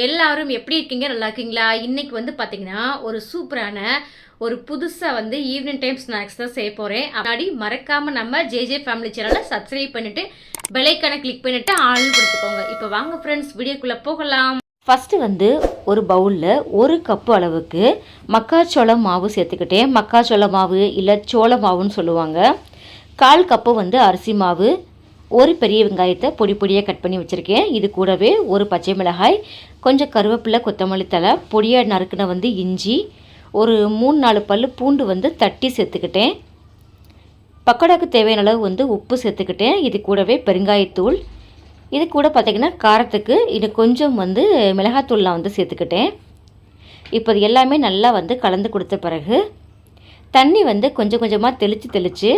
எல்லாரும் எப்படி இருக்கீங்க? நல்லா இருக்கீங்களா? இன்னைக்கு வந்து பார்த்தீங்கன்னா ஒரு சூப்பரான ஒரு புதுசாக வந்து ஈவினிங் டைம் ஸ்நாக்ஸ் தான் செய்ய போகிறேன் முன்னாடி மறக்காமல் நம்ம ஜேஜே ஃபேமிலி சேனலை சப்ஸ்கிரைப் பண்ணிவிட்டு பெலைக்கான கிளிக் பண்ணிவிட்டு ஆள்னு கொடுத்துக்கோங்க இப்போ வாங்க ஃப்ரெண்ட்ஸ் வீடியோக்குள்ளே போகலாம். ஃபஸ்ட்டு வந்து ஒரு பவுலில் ஒரு கப்பு அளவுக்கு மக்காச்சோள மாவு சேர்த்துக்கிட்டேன். மக்காச்சோள மாவு இல்லை சோள மாவுன்னு சொல்லுவாங்க. கால் கப்பு வந்து அரிசி மாவு ஒரு பெரிய வெங்காயத்தை பொடி பொடியாக கட் பண்ணி வச்சுருக்கேன். இது கூடவே ஒரு பச்சை மிளகாய் கொஞ்சம் கருவேப்பிலை கொத்தமல்லி தழை பொடியாக நறுக்கின வந்து இஞ்சி ஒரு மூணு நாலு பல் பூண்டு வந்து தட்டி சேர்த்துக்கிட்டேன். பக்கோடாக்கு தேவையான அளவு வந்து உப்பு சேர்த்துக்கிட்டேன். இது கூடவே பெருங்காயத்தூள். இது கூட பார்த்திங்கன்னா காரத்துக்கு இது கொஞ்சம் வந்து மிளகாத்தூள்லாம் வந்து சேர்த்துக்கிட்டேன். இப்போ இது எல்லாமே நல்லா வந்து கலந்து கொடுத்த பிறகு தண்ணி வந்து கொஞ்சம் கொஞ்சமாக தெளித்து தெளித்து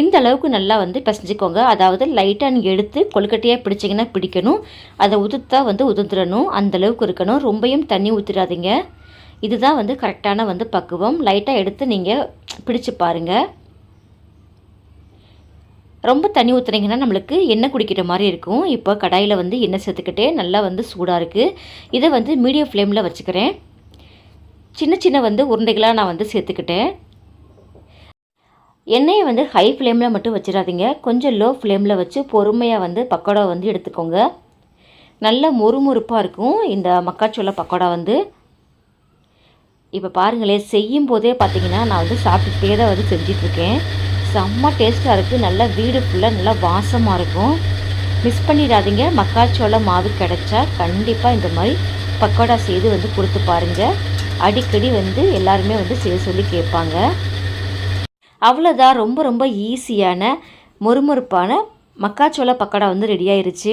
இந்த அளவுக்கு நல்லா வந்து பிசைஞ்சிக்கோங்க. அதாவது லைட்டாக நீங்கள் எடுத்து கொழுக்கட்டையாக பிடிச்சிங்கன்னா பிடிக்கணும். அதை உதுத்தா வந்து உதுந்துடணும். அந்த அளவுக்கு இருக்கணும். ரொம்பையும் தண்ணி ஊற்றிடாதீங்க இதுதான் வந்து கரெக்டான வந்து பக்குவம். லைட்டாக எடுத்து நீங்கள் பிடிச்சு பாருங்கள் ரொம்ப தண்ணி ஊற்றுனீங்கன்னா நம்மளுக்கு எண்ணெய் குடிக்கிற மாதிரி இருக்கும். இப்போ கடாயில் வந்து எண்ணெய் சேர்த்துக்கிட்டே நல்லா வந்து சூடாக இருக்குது இதை வந்து மீடியம் ஃப்ளேமில் வச்சுக்கிறேன். சின்ன சின்ன வந்து உருண்டைகளாக நான் வந்து சேர்த்துக்கிட்டேன். எண்ணெயை வந்து ஹை ஃப்ளேமில் மட்டும் வச்சிடாதீங்க. கொஞ்சம் லோ ஃப்ளேமில் வச்சு பொறுமையாக வந்து பக்கோடா வந்து எடுத்துக்கோங்க. நல்ல மொறுமொறுப்பாக இருக்கும் இந்த மக்காச்சோள பக்கோடா வந்து. இப்போ பாருங்களேன் செய்யும் போதே பார்த்தீங்கன்னா நான் வந்து சாப்பிட்டுட்டே தான் வந்து செஞ்சிட்ருக்கேன். செம்ம டேஸ்ட்டாக இருக்குது நல்லா வீடு ஃபுல்லாக நல்லா வாசமாக இருக்கும். மிஸ் பண்ணிடாதீங்க. மக்காச்சோள மாவு கிடைச்சா கண்டிப்பாக இந்த மாதிரி பக்கோடா செய்து வந்து கொடுத்து பாருங்கள் அடிக்கடி வந்து எல்லாருமே வந்து செய்ய சொல்லி கேட்பாங்க. அவ்வளோதான் ரொம்ப ரொம்ப ஈஸியான மொறுமொறுப்பான மக்காச்சோள பக்கோடா வந்து ரெடி ஆயிருச்சு.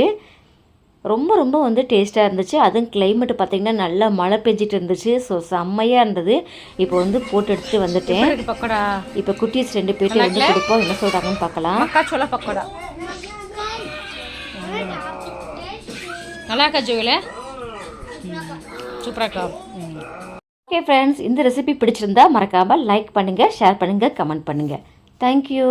ரொம்ப ரொம்ப வந்து டேஸ்ட்டாக இருந்துச்சு. அதுவும் கிளைமேட் பார்த்திங்கன்னா நல்லா மழை பெஞ்சிட்டு இருந்துச்சு. ஸோ செம்மையாக இருந்தது. இப்போ வந்து போட்டு எடுத்துட்டு வந்துட்டேன். இப்போ குட்டீஸ் ரெண்டு பேர்ட்டு வந்து கொடுப்போம். என்ன சொல்கிறாங்கன்னு பார்க்கலாம். மக்காச்சோள பக்கோடா. நல்லா இருக்கா ஜோயில சூப்பராக இருக்கா? ஓகே ஃப்ரெண்ட்ஸ் இந்த ரெசிபி பிடிச்சிருந்தா மறக்காமல் லைக் பண்ணுங்கள் ஷேர் பண்ணுங்கள் கமெண்ட் பண்ணுங்கள் தேங்க்யூ